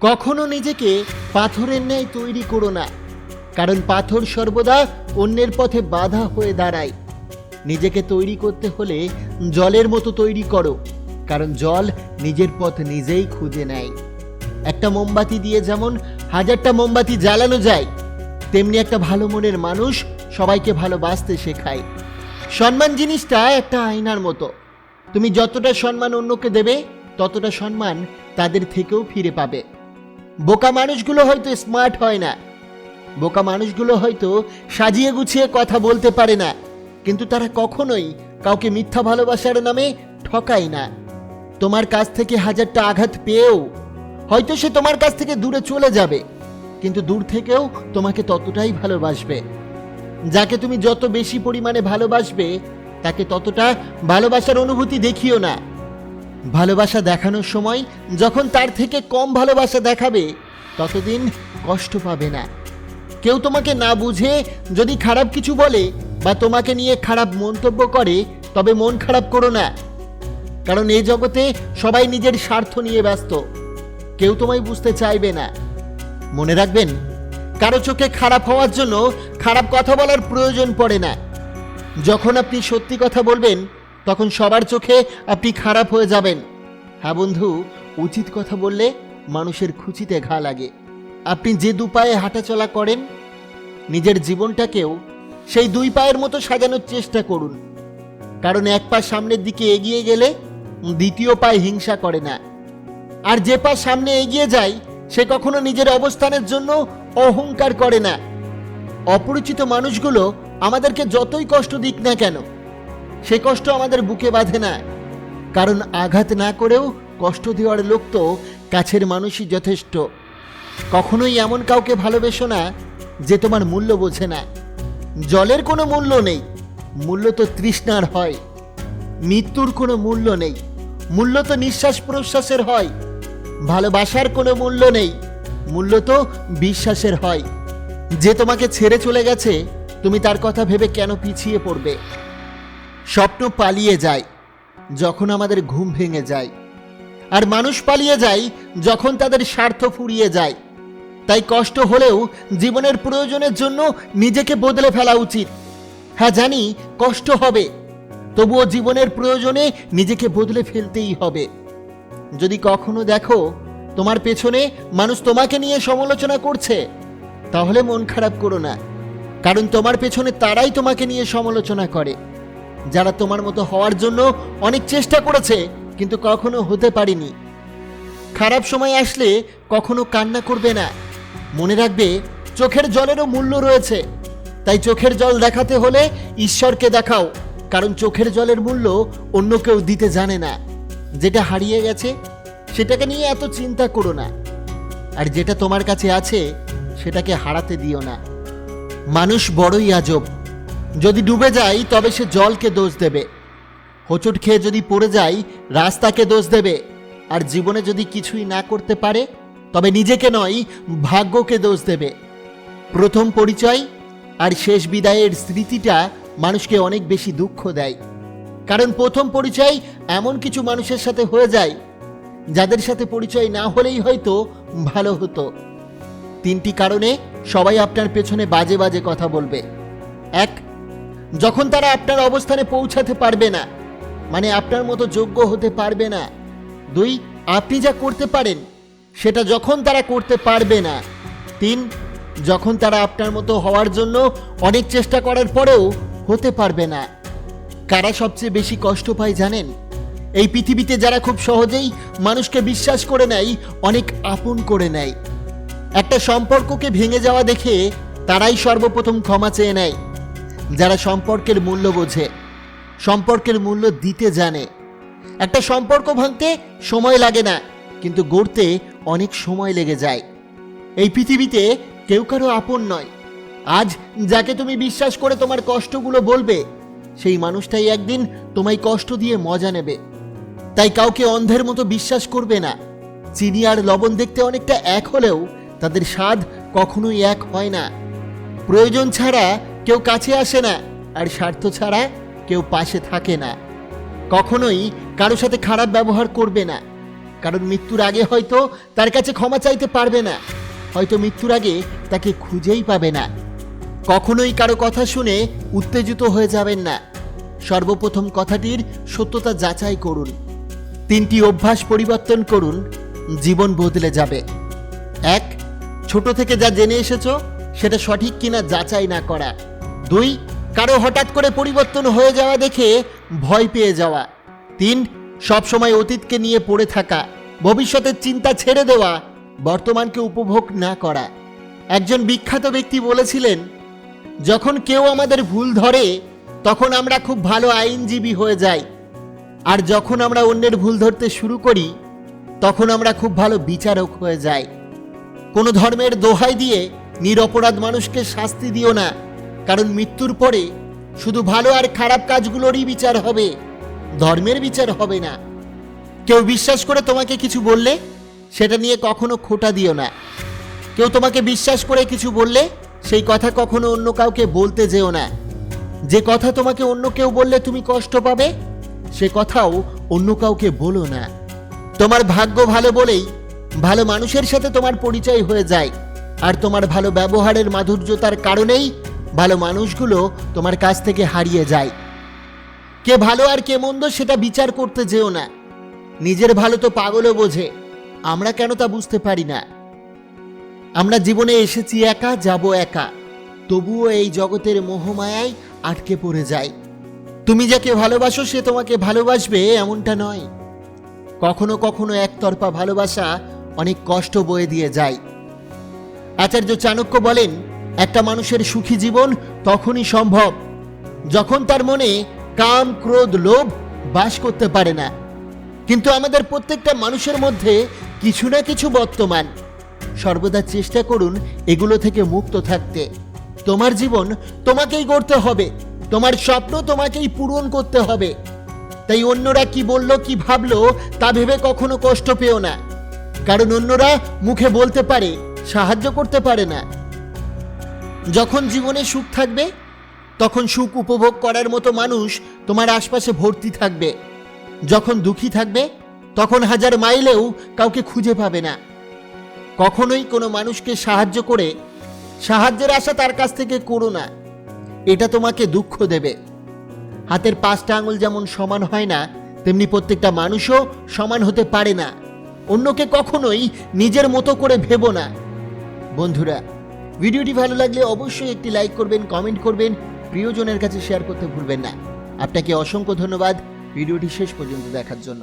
কখনো নিজেকে পাথরের ন্যায় তৈরি করো না, কারণ পাথর সর্বদা অন্যের পথে বাধা হয়ে দাঁড়ায়। নিজেকে তৈরি করতে হলে জলের মতো তৈরি করো, কারণ জল নিজের পথ নিজেই খুঁজে নেয়। একটা মোমবাতি দিয়ে যেমন হাজারটা মোমবাতি জ্বালানো যায়, তেমনি একটা ভালো মনের মানুষ সবাইকে ভালোবাসতে শেখায়। সম্মান জিনিসটা একটা আয়নার মতো। তুমি যতটা সম্মান অন্যকে দেবে, ততটা সম্মান তাদের থেকেও ফিরে পাবে। বোকা মানুষগুলো হয়তো স্মার্ট হয় না। বোকা মানুষগুলো হয়তো সাজিয়ে গুছিয়ে কথা বলতে পারে না। কিন্তু তারা কখনোই কাউকে মিথ্যা ভালোবাসার নামে ঠকায় না। তোমার কাছ থেকে হাজারটা আঘাত পেয়েও হয়তো সে তোমার কাছ থেকে দূরে চলে যাবে, কিন্তু দূর থেকেও তোমাকে ততটাই ভালোবাসবে। যাকে তুমি যত বেশি পরিমাণে ভালোবাসবে, তাকে ততটা ভালোবাসার অনুভূতি দেখিও না। ভালোবাসা দেখানোর সময় যখন তার থেকে কম ভালোবাসা দেখাবে, ততদিন কষ্ট পাবে না। কেউ তোমাকে না বুঝে যদি খারাপ কিছু বলে বা তোমাকে নিয়ে খারাপ মন্তব্য করে, তবে মন খারাপ করো না। কারণ এই জগতে সবাই নিজের স্বার্থ নিয়ে ব্যস্ত। কেউ তোমায় বুঝতে চাইবে না। মনে রাখবেন, কারও চোখে খারাপ হওয়ার জন্য খারাপ কথা বলার প্রয়োজন পড়ে না। যখন আপনি সত্যি কথা বলবেন তখন সবার চোখে আপনি খারাপ হয়ে যাবেন। হ্যাঁ বন্ধু, উচিত কথা বললে মানুষের খুচিতে ঘা লাগে। আপনি যে দু পায়ে হাঁটাচলা করেন, নিজের জীবনটাকেও সেই দুই পায়ের মতো সাজানোর চেষ্টা করুন। কারণ এক পা সামনের দিকে এগিয়ে গেলে দ্বিতীয় পায়ে হিংসা করে না। আর যে পা সামনে এগিয়ে যায়, সে কখনো নিজের অবস্থানের জন্য অহংকার করে না। অপরিচিত মানুষগুলো আমাদেরকে যতই কষ্ট দিক না কেন সে কষ্ট আমাদের বুকে বাঁধে না। কারণ আঘাত না করেও কষ্ট দেওয়ার লোক তো কাছের মানুষই যথেষ্ট। কখনোই এমন কাউকে ভালোবেসো না যে তোমার মূল্য বোঝে না। জলের কোনো মূল্য নেই, মূল্য তো তৃষ্ণার হয়। মৃত্যুর কোনো মূল্য নেই, মূল্য তো নিঃশ্বাস প্রশ্বাসের হয়। ভালোবাসার কোনো মূল্য নেই, মূল্য তো বিশ্বাসের হয়। যে তোমাকে ছেড়ে চলে গেছে, তুমি তার কথা ভেবে কেন পিছিয়ে পড়বে? স্বপ্ন পালিয়ে যায়, যখন আমাদের ঘুম ভেঙে যায়। আর মানুষ পালিয়ে যায় যখন তাদের স্বার্থ ফুরিয়ে যায়। তাই কষ্ট হলেও জীবনের প্রয়োজনের জন্য নিজেকে বদলে ফেলা উচিত। হ্যাঁ জানি কষ্ট হবে, তবুও জীবনের প্রয়োজনে নিজেকে বদলে ফেলতেই হবে। যদি কখনো দেখো তোমার পেছনে মানুষ তোমাকে নিয়ে সমালোচনা করছে, তাহলে মন খারাপ করো না, কারণ তোমার পেছনে তারাই তোমাকে নিয়ে সমালোচনা করে। যারা তোমার মতো হওয়ার জন্য অনেক চেষ্টা করেছে, কিন্তু কখনো হতে পারিনি। খারাপ সময় আসলে কখনো কান্না করবে না। মনে রাখবে, চোখের জলেরও মূল্য রয়েছে। তাই চোখের জল দেখাতে হলে ঈশ্বরকে দেখাও, কারণ চোখের জলের মূল্য অন্য কেউ দিতে জানে না। যেটা হারিয়ে গেছে, সেটাকে নিয়ে এত চিন্তা করো না। আর যেটা তোমার কাছে আছে, সেটাকে হারাতে দিও না। মানুষ বড়ই আজব। যদি ডুবে যায়, তবে সে জলকে দোষ দেবে। হোঁচট খেয়ে যদি পড়ে যায়, রাস্তাকে দোষ দেবে। আর জীবনে যদি কিছুই না করতে পারে, তবে নিজেকে নয়, ভাগ্যকে দোষ দেবে। প্রথম পরিচয় আর শেষ বিদায়ের স্মৃতিটা মানুষকে অনেক বেশি দুঃখ দেয়। কারণ প্রথম পরিচয় এমন কিছু মানুষের সাথে হয়ে যায়, যাদের সাথে পরিচয় না হলেই হয়তো ভালো হতো। তিনটি কারণে সবাই আপনার পেছনে বাজে বাজে কথা বলবে। এক যখন তারা আপনার অবস্থানে পৌঁছাতে পারবে না মানে আপনার মতো যোগ্য হতে পারবে না, দুই, আপনি যা করতে পারেন, সেটা যখন তারা করতে পারবে না, তিন, যখন তারা আপনার মতো হওয়ার জন্য অনেক চেষ্টা করার পরেও হতে পারবে না। কারা সবচেয়ে বেশি কষ্ট পায় জানেন? এই পৃথিবীতে যারা খুব সহজেই মানুষকে বিশ্বাস করে নেয়, অনেক আপন করে নেয়। একটা সম্পর্ককে ভেঙে যাওয়া দেখে তারাই সর্বপ্রথম ক্ষমা চেয়ে নেয়। যারা সম্পর্কের মূল্য বোঝে, সম্পর্কের মূল্য দিতে জানে। একটা সম্পর্ক ভাঙতে সময় লাগে না, কিন্তু গড়তে অনেক সময় লেগে যায়। এই পৃথিবীতে কেউ কারও আপন নয়। আজ যাকে তুমি বিশ্বাস করে তোমার কষ্টগুলো বলবে, সেই মানুষটাই একদিন তোমায় কষ্ট দিয়ে মজা নেবে। তাই কাউকে অন্ধের মতো বিশ্বাস করবে না। চিনি আর লবণ দেখতে অনেকটা এক হলেও তাদের স্বাদ কখনোই এক হয় না। প্রয়োজন ছাড়া কেউ কাছে আসে না, আর স্বার্থ ছাড়া কেউ পাশে থাকে না। কখনোই কারও সাথে খারাপ ব্যবহার করবে না। কারণ মৃত্যুর আগে হয়তো তার কাছে ক্ষমা চাইতে পারবে না। হয়তো মৃত্যুর আগে তাকে খুঁজেই পাবে না। কখনোই কারও কথা শুনে উত্তেজিত হয়ে যাবেন না। সর্বপ্রথম কথাটির সত্যতা যাচাই করুন। তিনটি অভ্যাস পরিবর্তন করুন, জীবন বদলে যাবে। এক, ছোট থেকে যা জেনে এসেছ, সেটা সঠিক কিনা যাচাই না করা। দুই, কারও হঠাৎ করে পরিবর্তন হয়ে যাওয়া দেখে ভয় পেয়ে যাওয়া। তিন, সবসময় অতীতকে নিয়ে পড়ে থাকা, ভবিষ্যতের চিন্তা ছেড়ে দেওয়া, বর্তমানকে উপভোগ না করা। একজন বিখ্যাত ব্যক্তি বলেছিলেন, যখন কেউ আমাদের ভুল ধরে, তখন আমরা খুব ভালো আইনজীবী হয়ে যাই। আর যখন আমরা অন্যের ভুল ধরতে শুরু করি, তখন আমরা খুব ভালো বিচারক হয়ে যাই। কোনো ধর্মের দোহাই দিয়ে নিরপরাধ মানুষকে শাস্তি দিও না। কারণ মৃত্যুর পরে শুধু ভালো আর খারাপ কাজগুলোরই বিচার হবে, ধর্মের বিচার হবে না। কেউ বিশ্বাস করে তোমাকে কিছু বললে, সেটা নিয়ে কখনো খোটা দিও না। কেউ তোমাকে বিশ্বাস করে কিছু বললে, সেই কথা কখনো অন্য কাউকে বলতে যেও না। যে কথা তোমাকে অন্য কেউ বললে তুমি কষ্ট পাবে, সে কথাও অন্য কাউকে বলো না। তোমার ভাগ্য ভালো বলেই ভালো মানুষের সাথে তোমার পরিচয় হয়ে যায়, আর তোমার ভালো ব্যবহারের মাধুর্যতার কারণেই ভালো মানুষগুলো তোমার কাছ থেকে হারিয়ে যায়। কে ভালো আর কে মন্দ সেটা বিচার করতে যেও না। নিজের ভালো তো পাগলও বোঝে, আমরা কেন তা বুঝতে পারি না। আমরা জীবনে এসেছি একা, যাব একা, তবুও এই জগতের মোহমায়ায় আটকে পড়ে যাই। তুমি যাকে ভালোবাসো সে তোমাকে ভালোবাসবে, এমনটা নয়। কখনো কখনো একতরফা ভালোবাসা অনেক কষ্ট বয়ে দিয়ে যায়। আচার্য চাণক্য বলেন একটা মানুষের সুখী জীবন তখনই সম্ভব। যখন তার মনে কাম, ক্রোধ, লোভ বাস করতে পারে না। কিন্তু আমাদের প্রত্যেকটা মানুষের মধ্যে কিছু না কিছু বর্তমান। সর্বদা চেষ্টা করুন এগুলো থেকে মুক্ত থাকতে। তোমার জীবন তোমাকেই গড়তে হবে। তোমার স্বপ্ন তোমাকেই পূরণ করতে হবে। তাই অন্যরা কি বলল, কি ভাবলো, তা ভেবে কখনো কষ্ট পেও না। কারণ অন্যরা মুখে বলতে পারে, সাহায্য করতে পারে না। যখন জীবনে সুখ থাকবে, তখন সুখ উপভোগ করার মতো মানুষ তোমার আশপাশে ভর্তি থাকবে। যখন দুঃখী থাকবে, তখন হাজার মাইলেও কাউকে খুঁজে পাবে না। কখনোই কোনো মানুষকে সাহায্য করে সাহায্যের আশা তার কাছ থেকে করো না। এটা তোমাকে দুঃখ দেবে। হাতের পাঁচটা আঙুল যেমন সমান হয় না, তেমনি প্রত্যেকটা মানুষও সমান হতে পারে না। অন্যকে কখনোই নিজের মতো করে ভেবো না। বন্ধুরা ভিডিওটি ভালো লাগলে অবশ্যই একটি লাইক করবেন, কমেন্ট করবেন, প্রিয়জনের কাছে শেয়ার করতে ভুলবেন না। আপনাকে অসংখ্য ধন্যবাদ। ভিডিওটি শেষ পর্যন্ত দেখার জন্য।